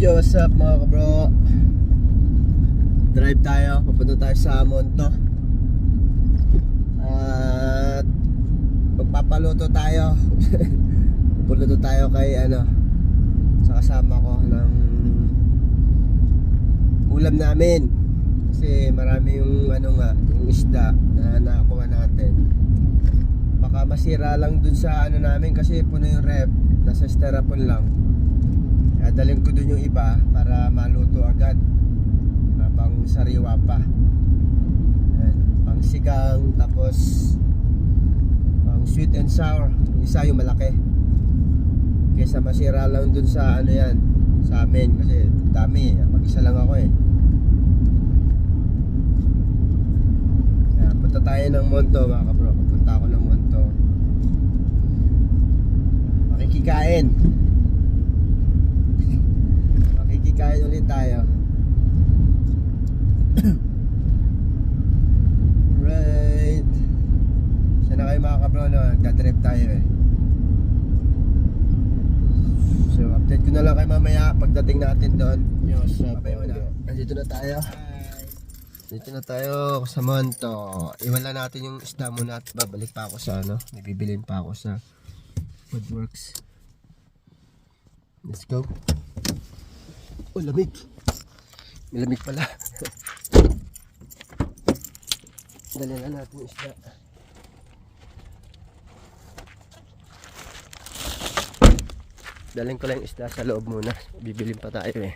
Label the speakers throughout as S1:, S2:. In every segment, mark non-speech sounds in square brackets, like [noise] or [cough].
S1: Yo, what's up mga kabro? Drive tayo, papunta tayo sa Monto. At magpapaluto tayo. [laughs] Papaluto tayo kay ano Sa kasama ko ng ulam namin. Kasi marami yung ano nga, yung isda na nakakuha natin Baka masira lang dun sa ano namin kasi puno yung rep Nasa styrofoam lang kaya dalhin ko dun yung iba para maluto agad. Na pang sariwa pa. Ayan, pang sigang, tapos pang sweet and sour. Isa yung malaki. Kesa masira lang dun sa ano yan, sa amin. Kasi dami, mag-isa lang ako eh. Ayan, punta tayo ng Monto mga kabro. Punta ako ng Monto. Makikikain. Makikikain ulit tayo. [clears throat] right. Sana kayo mga kabro, no? Nagdadrip tayo eh. So, update ko na lang kayo mamaya pagdating natin doon. Yo, sa na. Nandito na tayo. Dito na tayo sa Monto. Iwala natin yung isda muna at babalik pa ako sa ano. May bibilin pa ako sa Woodworks. Let's go. Oh, lamig. May lamig pala. [laughs] Dali na natin isda. Dalhin ko lang isda sa loob muna. Bibilin pa tayo eh.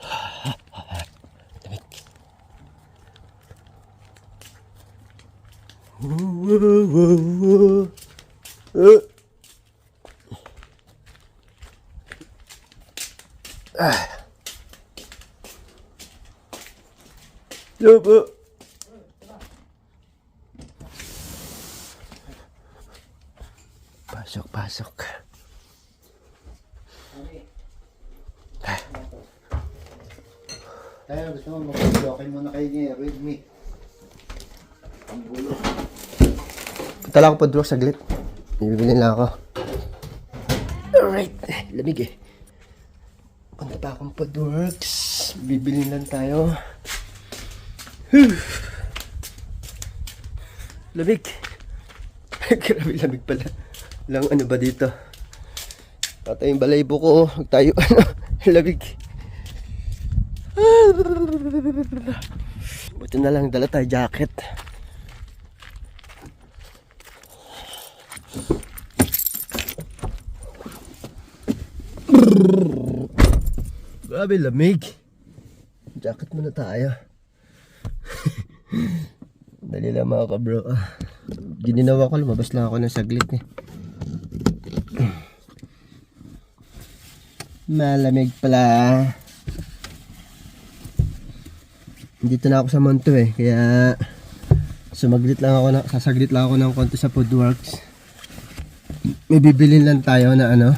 S1: [sighs] Lamig. Whoa, 여보 Lang ako po draw saglit. Bibili lang ako. Alright. Lamig eh. Punta pa akong Podworks. Bibili lang tayo. Whew. Lamig. [laughs] Grabe lamig pala. Lang ano ba dito? Patay yung balaybo ko. oh. Tayo [laughs] ano. lamig. Buti na lang dala tayo jacket. Grabe lamig. Jacket muna tayo. [laughs] Dali lang mga kabro. Ah, Gininawa ko, lumabas lang ako ng saglit eh. [clears throat] Malamig pala. Dito na ako sa Monto eh, kaya sumaglit lang ako na, sasaglit lang ako ng konti sa Foodworks. May bibilin lang tayo na ano,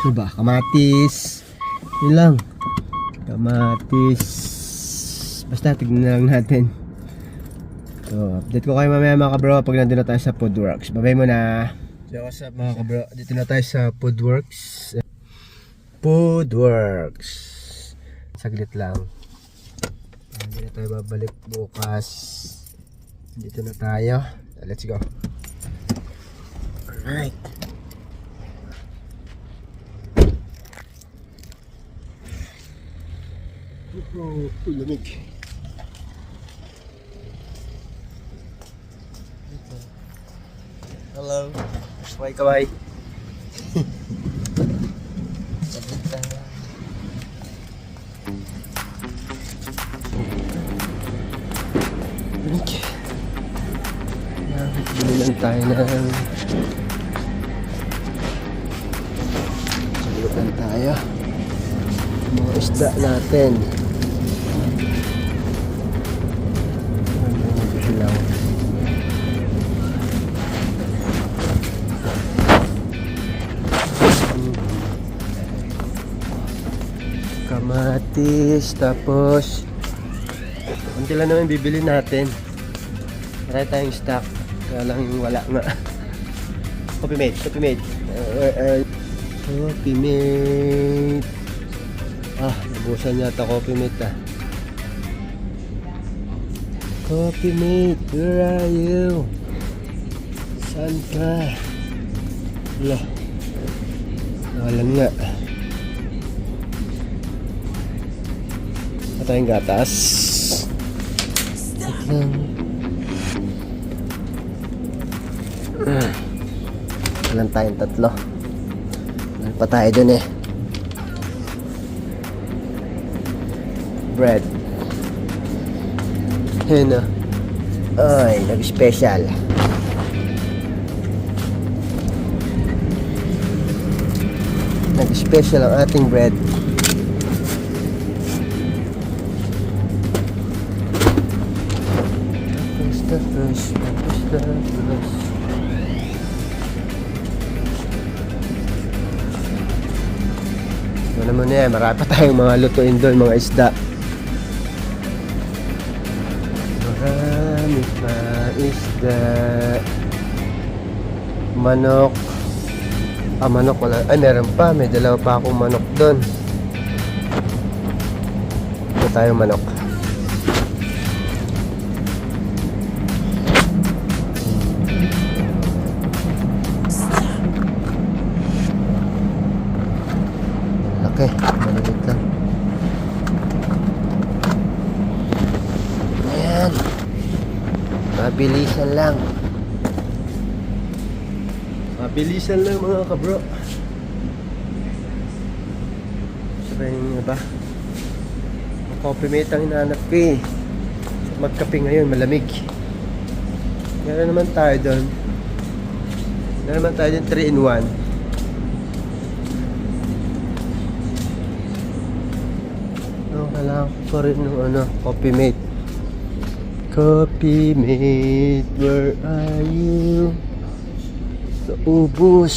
S1: Ano ba? Kamatis. Yun lang. Kamatis. Basta tignan na lang natin. So, update ko kayo mamaya mga kabro pag nandun na tayo sa Foodworks. Babay mo na. So, what's up mga kabro? Dito na tayo sa Foodworks. Foodworks. Saglit lang. Hindi na tayo babalik bukas. Dito na tayo. Let's go. Alright. Oh, lamig. Hello. Kaway kaway. Lamig. Bili lang tayo ng... Salutan tayo. Mga isda natin. ilaw kamatis tapos konti lang naman bibili natin. Marami tayong stock kaya lang wala nga. [laughs] Copy mate copy mate. Uh, uh, uh, copy mate. Ah nabusan yata copy mate ah. Coffee mate, where are you? Saan ka? Wala. Nawalan nga. Ito tayong gatas. Wait lang. Ah. Walang tayong tatlo. Walang pa tayo dun eh. Bread. Yun o. Ay, nag-special. Nag-special ang ating bread. Tapos, tapos, tapos, tapos. Ito naman yan, marami pa tayong mga lutuin doon, mga isda. Pa isda. Manok. Ah, manok wala. Ay, meron pa. May dalawa pa akong manok doon. Ito tayong manok. Mabilisan lang. Mabilisan lang mga kabro. Sabi niyo ba? Coffee mate ang hinahanap ko eh. Magkape ngayon, malamig. Meron naman tayo doon. Meron naman tayo doon 3 in 1. No, kailangan ko rin ng ano, coffee mate. Coffee mate, where are you? Naubos.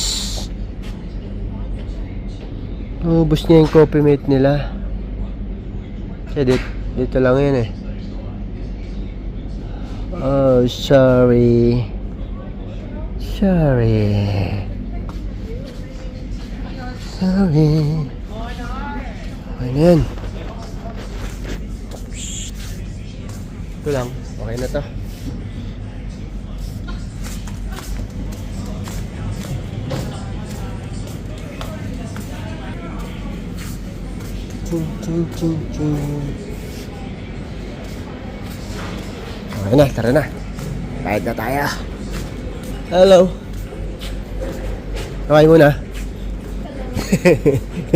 S1: Naubos niya yung coffee mate nila. Kasi dito, dito lang yan eh. Oh, sorry. Sorry. Sorry. Na yan. Ito lang. Okay na to. Okay na, tara na. Bayad na tayo. Hello. Okay muna.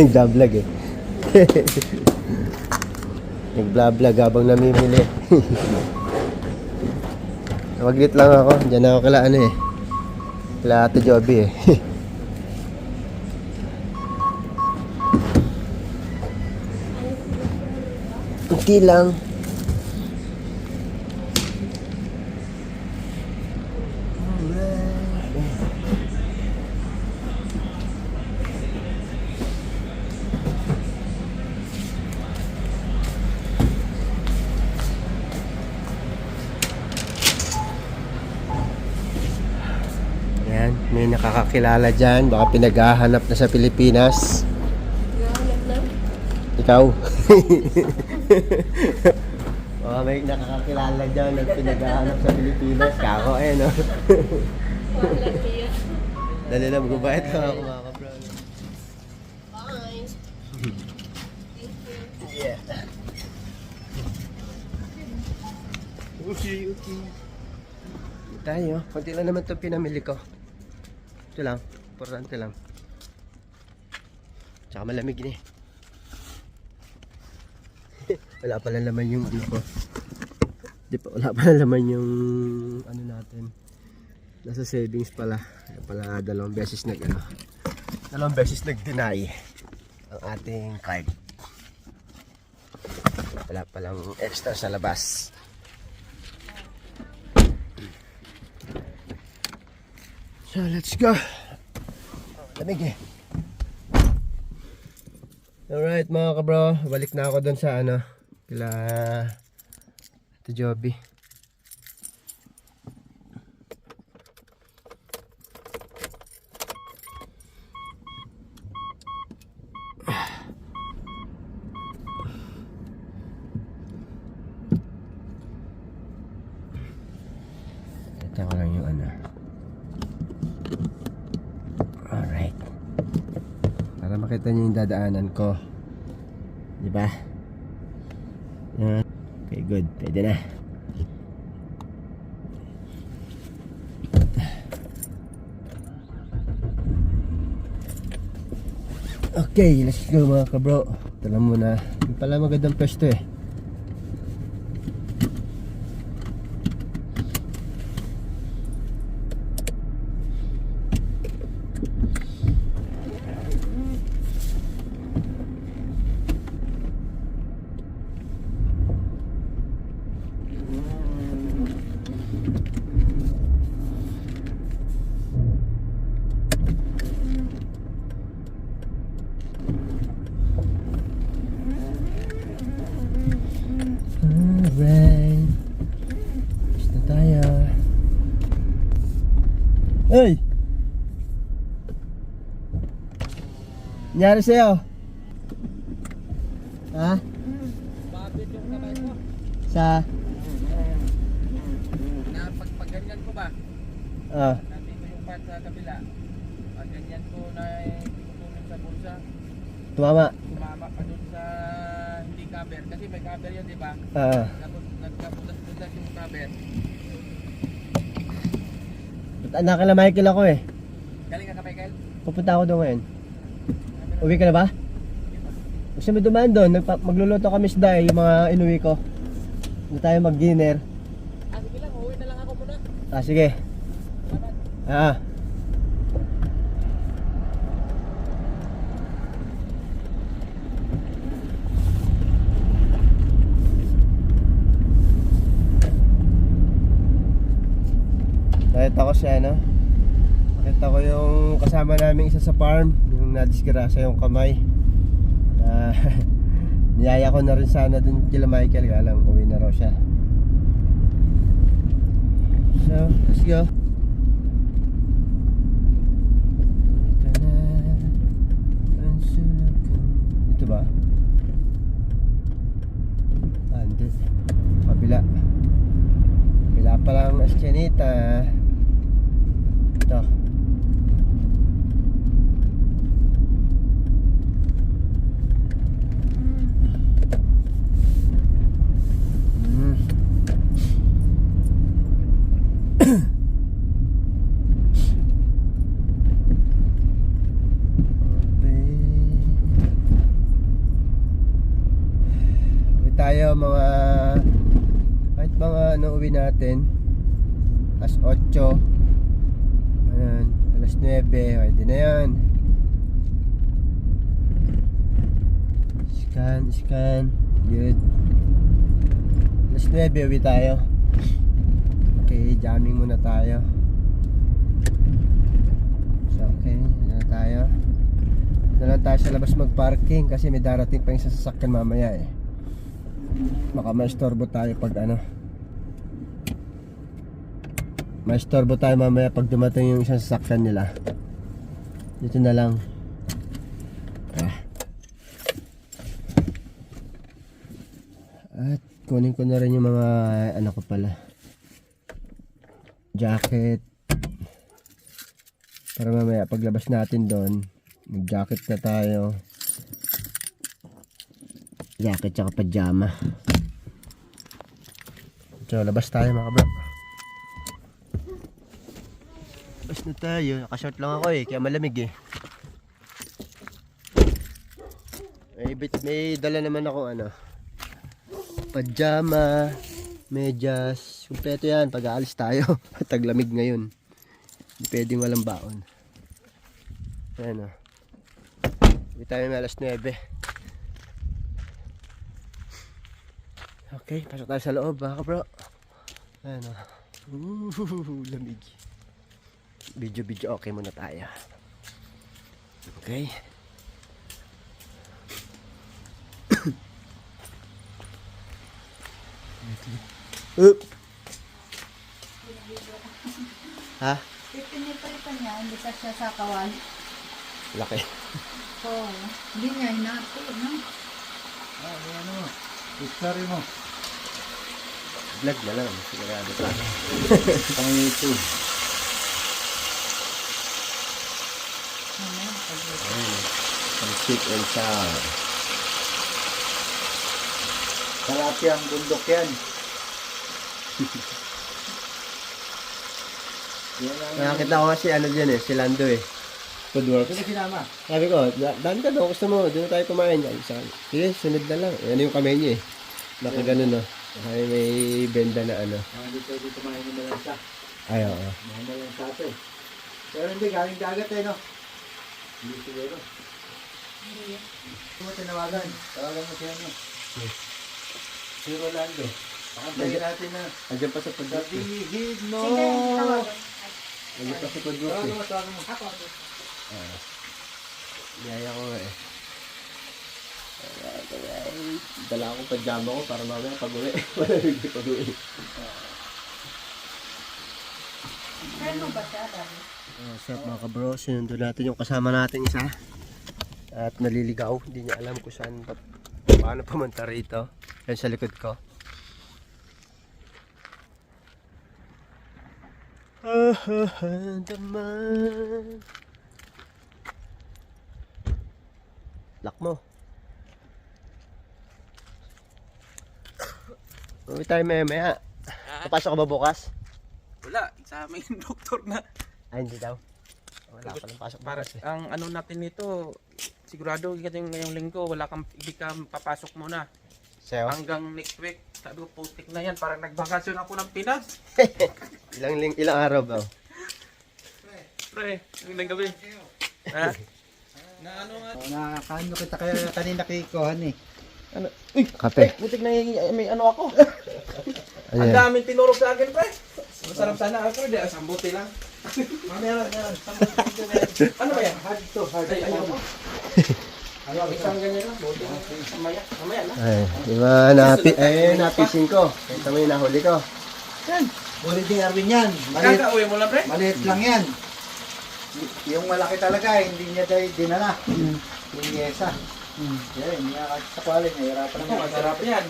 S1: [laughs] Nag-vlog eh. [laughs] Nag-vlog habang namimili. [laughs] Waglit lang ako. Diyan ako kila ano eh. Kila Ate Joby eh. [laughs] Kunti lang. Nakakakilala dyan. Baka pinaghahanap na sa Pilipinas. Ikaw? [laughs] Baka may nakakakilala dyan na pinaghahanap sa Pilipinas. Kako eh, no? [laughs] Dali na, magbabayad ka ako mga kabro. Yeah. Okay, okay. Tayo, konti lang naman ito pinamili ko. Ito lang, importante lang. Tsaka malamig ni. [laughs] wala pala naman yung ano ko. Di pa, wala pala naman yung ano natin. Nasa savings pala. Kaya pala dalawang beses nag ano. Dalawang beses nag-deny ang ating card. Wala palang extra sa labas. So let's go. Lamig eh. Alright mga kabro, balik na ako doon sa ano, kila Ate Joby. Ito ko lang yung ano. Alright. Para makita niyo yung dadaanan ko. Di ba? Yan. Okay, good. Pwede na. Okay, let's go mga kabro. Ito lang muna. Yung pala magandang pwesto eh. Alright. Tapos na tayo. Hey! Nangyari sa'yo? Ha?
S2: Bakit yung kamay mo?
S1: Sa?
S2: Na pag, pag ganyan ko ba?
S1: Ah.
S2: Nandito yung part sa kabila. Pag ganyan ko na tutulong sa bulsa,
S1: Tumama.
S2: tumama pa dun sa hindi cover. Kasi may cover yun, di ba?
S1: Ah.
S2: Nagkabutas-butas yung cover.
S1: Ba't anak ka na Michael ako eh.
S2: Galing ka ka, Michael?
S1: Pupunta ako doon ngayon. Uwi ka na ba? Gusto mo dumaan doon, nagpa- magluluto kami sa dahil yung mga inuwi ko. Doon tayo mag-dinner.
S2: Ah, sige lang. Uwi na lang ako muna.
S1: Ah, sige.
S2: Salamat.
S1: Ah. Nakita ko siya, no? Nakita ko yung kasama namin isa sa farm, yung nadisgrasya yung kamay. Ah, [laughs] niyaya ko na rin sana dun kila Michael, kaya lang uwi na raw siya. So, let's go. Ito ba? Ah, hindi. Kabila. Kabila pa lang ang Ascianita. Ito. Hmm. Uwi tayo mga kahit mga ano uwi natin alas 8 Ayan, alas 9 pwede na yan scan scan. Good. Alas 9 uwi tayo. Okay jamming muna tayo. So okay na tayo. Na tayo sa labas mag-parking kasi may darating pa yung sasakyan mamaya eh. Baka maistorbo tayo pag ano. Maistorbo tayo mamaya pag dumating yung isang sasakyan nila. Dito na lang. Ah. At kunin ko na rin yung mga ano ko pala. Jacket. Para mamaya paglabas natin doon, mag-jacket na tayo. Jacket tsaka pajama. So, labas tayo mga bro. Labas na tayo. Nakashort lang ako eh, kaya malamig eh. May, bit, may dala naman ako ano. Pajama, medyas. Kumpleto yan pag aalis tayo. [laughs] Taglamig ngayon. Hindi pwedeng walang baon. Ayan o. Hindi tayo may alas 9. Okay, pasok tayo sa loob mga bro. Ayan o. Ooh, [laughs] lamig video video okay muna tayo okay [coughs] Oop. ha?
S3: Pipinipalitan niya, hindi ka siya sakawal.
S1: Laki.
S3: Oo. Oh, hindi niya hinati, no?
S4: Ah, ano mo? Pistari mo.
S1: Vlog na lang. Sigurado ka. [laughs]
S4: Pang YouTube.
S1: Ang sweet and sour.
S4: Kalati ang bundok yan. [laughs] yan ang...
S1: Nakakita ko kasi ano dyan eh, si Lando eh. Food works.
S4: Sino sinama?
S1: Sabi ko, "Da- daan ka daw, gusto mo, doon tayo kumain dyan. Sabi, sige, sunod na lang. Ano yung kamay niya eh. Naka ganun no. Ay, may benda na ano.
S4: Ah, Hindi pwede kumain ng malansa.
S1: Ay, oo.
S4: Malansa ito eh. Pero hindi, galing dagat eh, no? Hindi siguro.
S3: Hindi.
S4: Ano mo tinawagan? Tawagan mo siya, no? Si Rolando. Pakantayin natin na.
S1: Andiyan pa sa eh.
S4: Sabihid mo!
S3: Sige, tawagan.
S1: Andiyan pa sa works
S4: Tawagan mo, tawagan mo.
S3: Ako.
S1: Niyaya ko nga eh. Dala ko pajama ko para mamaya pag uwi. [laughs] Malamig yung pag uwi.
S3: Ano ba siya?
S1: What's up mga kabro? Sinundo natin yung kasama natin isa. At naliligaw. Hindi niya alam kung saan pa, paano pumunta rito. Yan sa likod ko. Ah, ah, ah, daman. Lock mo. Uwi tayo maya maya. Papasok ka ba bukas?
S2: Wala, examen yung [laughs] doktor na.
S1: Ay, hindi daw. Wala ka lang pasok
S2: Para
S1: eh.
S2: ang ano natin nito, sigurado yung ngayong linggo, wala kang, hindi ka papasok muna.
S1: Sayo?
S2: Hanggang next week, sabi ko, putik na yan, parang nagbakasyon ako ng Pinas. [laughs]
S1: Ilang, ling, ilang araw ba?
S2: Pre, yung gabi. Ha? Na ano nga?
S4: Oh, Nakakaano kita kaya kanina kay Kohan eh.
S2: Ano? Uy,
S1: Kape.
S2: putik na yung, may ano ako. [laughs] Ang daming tinuro sa akin, pre. Masarap sana ako, di, asang buti lang. Ano ba yan?
S4: Hard to, hard
S2: Ay, ayaw ko.
S4: Ayaw,
S2: Isang ganyan lang, buti lang. Mamaya, mamaya na.
S1: Ay, di ba napi, eh, napising ko. Ito mo yung nahuli ko.
S4: Ulit din Arvin yan. Maliit,
S2: Kakauwi mo lang, pre?
S4: maliit lang yan. Yung malaki talaga, hindi niya dahil dinala. Yung yesa. Yeah, hindi nga kahit sa kwalin, nahirapan naman.
S2: masarap yan.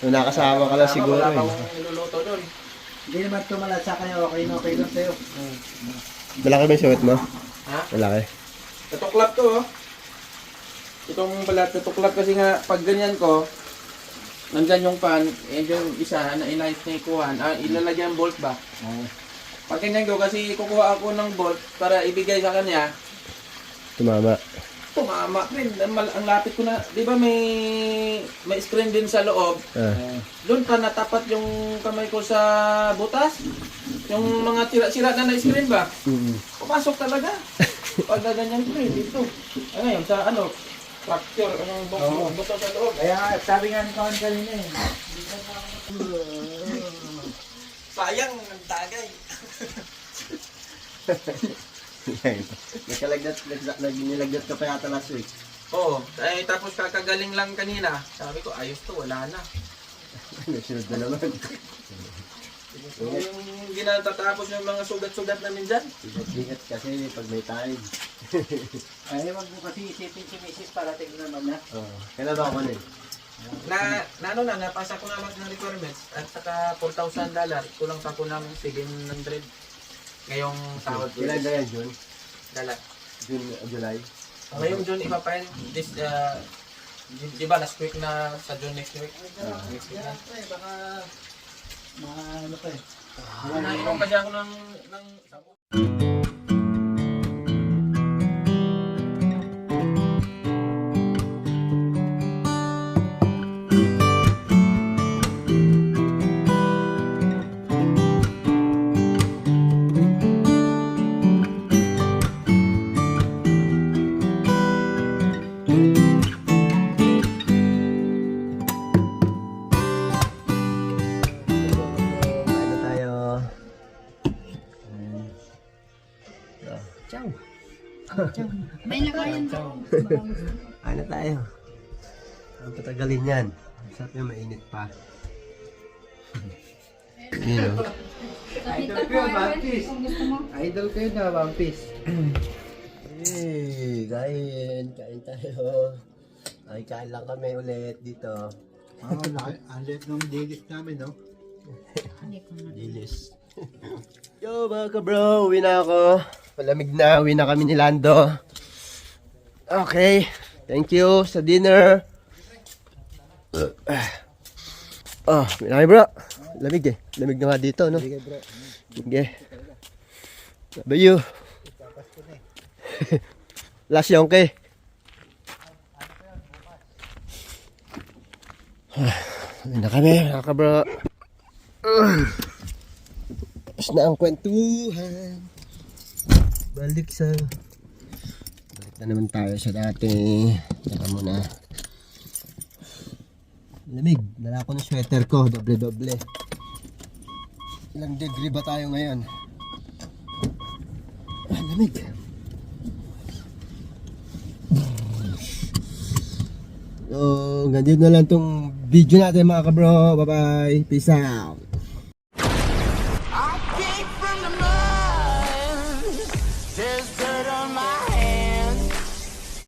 S1: Yung nakasama ka lang siguro
S2: Wala pa
S1: eh.
S2: akong niluluto doon.
S4: Hindi naman tumala sa kanya, okay na okay lang sa'yo.
S1: Malaki ba yung suot mo?
S2: Ha?
S1: Malaki.
S2: Tutuklap to, oh. Itong balat, tutuklap kasi nga, pag ganyan ko, nandyan yung pan, eh yung isa na inayos na ikuhan, ah, ilalagyan bolt ba?
S4: Oo.
S2: Pag ganyan ko, kasi kukuha ako ng bolt para ibigay sa kanya,
S1: Tumama.
S2: Tumama rin. Ang, lapit ko na, di ba may, may screen din sa loob,
S1: Ah.
S2: doon pa natapat yung kamay ko sa butas. Yung mga sira-sira na na-screen ba?
S1: Mm.
S2: Pumasok talaga. [laughs] Pag ganyan ko eh, dito. Ah, ngayon, sa ano, fracture, yung bu-
S4: Oo.
S2: buto sa loob.
S4: Kaya sabi nga ni Kohan kanina eh.
S2: Sayang, nagtagay. [laughs]
S1: Nagkalagdat, nagda- nag- nilagdat ka pa yata last week.
S2: Oo, eh, tapos kakagaling lang kanina. Sabi ko, ayos to, wala na. [laughs]
S1: Nagsunod na naman.
S2: So, yung ginatatapos yung mga sugat-sugat namin dyan.
S1: Ingat kasi pag may time. [laughs]
S4: Ay, wag mo kasi isipin si Mrs. para tignan naman na.
S1: Oo. Kailan ba ako nun?
S2: Na, na ano na, napasa ko na lahat ng requirements. At saka 4,000 dollar, kulang pa ko ng 700 ngayong sahod ko.
S1: Kailan ba yan, June?
S2: Dala.
S1: June, uh, July?
S2: Ngayong June, iba pa rin. This, uh, di, di ba last week na sa June next week? Next week na.
S4: Baka mga ano pa eh.
S2: Nainom kasi ako ng, ng
S1: Ano tayo? Ang patagalin yan. Sarap yung mainit pa. Yun o.
S3: Idol ko yan, One Piece. Kung gusto mo.
S4: Idol ko yun na One Piece.
S1: Hey, kain. Kain tayo. Ay, kain lang kami ulit dito.
S4: Oo, oh. Ang liit ng dilis namin, no?
S3: Hindi ko na.
S1: Dilis. Yo mga ka-bro, uwi na ako. Palamig na, uwi na kami ni Lando. Okay, thank you sa dinner. Oh, uwi na kami bro. Lamig eh. Lamig na nga dito, no?
S4: Sige.
S1: Love you. [laughs] Last yongke. Uwi na kami, mga ka-bro. Tapos na ang kwentuhan. Balik sa... Na naman tayo sa dati. Teka muna. Lamig. Dala ko ng sweater ko. Doble-doble. Ilang degree ba tayo ngayon? Ah, lamig. So, dito na lang tong video natin mga kabro. Bye-bye. Peace out.